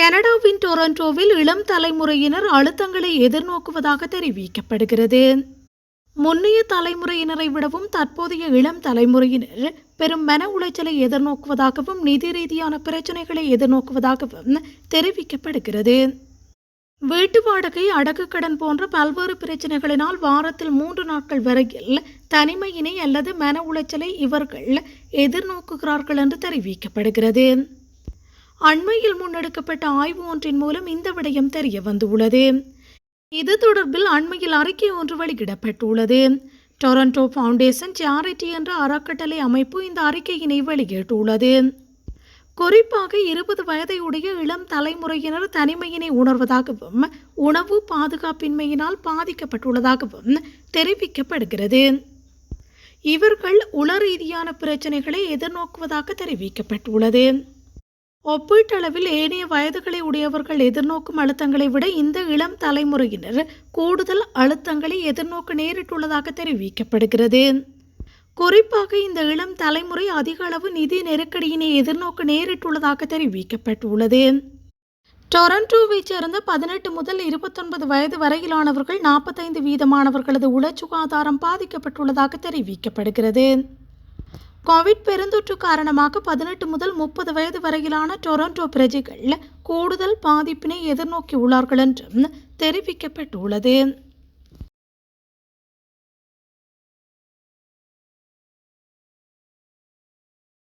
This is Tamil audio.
கனடாவின் டொரண்டோவில் இளம் தலைமுறையினர் அழுத்தங்களை எதிர்நோக்குவதாக தெரிவிக்கப்படுகிறது. முன்னைய தலைமுறையினரை விடவும் தற்போதைய இளம் தலைமுறையினர் பெரும் மன உளைச்சலை எதிர்நோக்குவதாகவும் நிதி ரீதியான பிரச்சனைகளை எதிர்நோக்குவதாகவும் தெரிவிக்கப்படுகிறது. வீட்டு வாடகை அடகு கடன் போன்ற பல்வேறு பிரச்சனைகளினால் வாரத்தில் மூன்று நாட்கள் வரையில் தனிமையினை அல்லது மன உளைச்சலை இவர்கள் எதிர்நோக்குகிறார்கள் என்று தெரிவிக்கப்படுகிறது. அண்மையில் முன்னெடுக்கப்பட்ட ஆய்வு ஒன்றின் மூலம் இந்த விடயம் தெரிய வந்துள்ளது. இது தொடர்பில் அண்மையில் அறிக்கை ஒன்று வெளியிடப்பட்டுள்ளது. டொரண்டோ ஃபவுண்டேஷன் சேரிட்டி என்ற அறக்கட்டளை அமைப்பு இந்த அறிக்கையினை வெளியிட்டுள்ளது. குறிப்பாக இருபது வயதையுடைய இளம் தலைமுறையினர் தனிமையினை உணர்வதாகவும் உணவு பாதுகாப்பின்மையினால் பாதிக்கப்பட்டுள்ளதாகவும் தெரிவிக்கப்படுகிறது. இவர்கள் உள ரீதியான பிரச்சனைகளை எதிர்நோக்குவதாக தெரிவிக்கப்பட்டுள்ளது. ஒப்பீட்டளவில் ஏனைய வயதுகளை உடையவர்கள் எதிர்நோக்கும் அழுத்தங்களை விட இந்த இளம் தலைமுறையினர் கூடுதல் அழுத்தங்களை எதிர்நோக்க நேரிட்டுள்ளதாக தெரிவிக்கப்படுகிறது. குறிப்பாக இந்த இளம் தலைமுறை அதிக அளவு நிதி நெருக்கடியினை எதிர்நோக்க நேரிட்டுள்ளதாக தெரிவிக்கப்பட்டுள்ளது. டொரண்டோவைச் சேர்ந்த பதினெட்டு முதல் இருபத்தொன்பது வயது வரையிலானவர்கள் நாற்பத்தைந்து வீதமானவர்களது உள சுகாதாரம் பாதிக்கப்பட்டுள்ளதாக தெரிவிக்கப்படுகிறது. கோவிட் பெருந்தொற்று காரணமாக பதினெட்டு முதல் முப்பது வயது வரையிலான டொரண்டோ பிரஜைகள் கூடுதல் பாதிப்பினை எதிர்நோக்கியுள்ளார்கள் என்றும் தெரிவிக்கப்பட்டுள்ளது.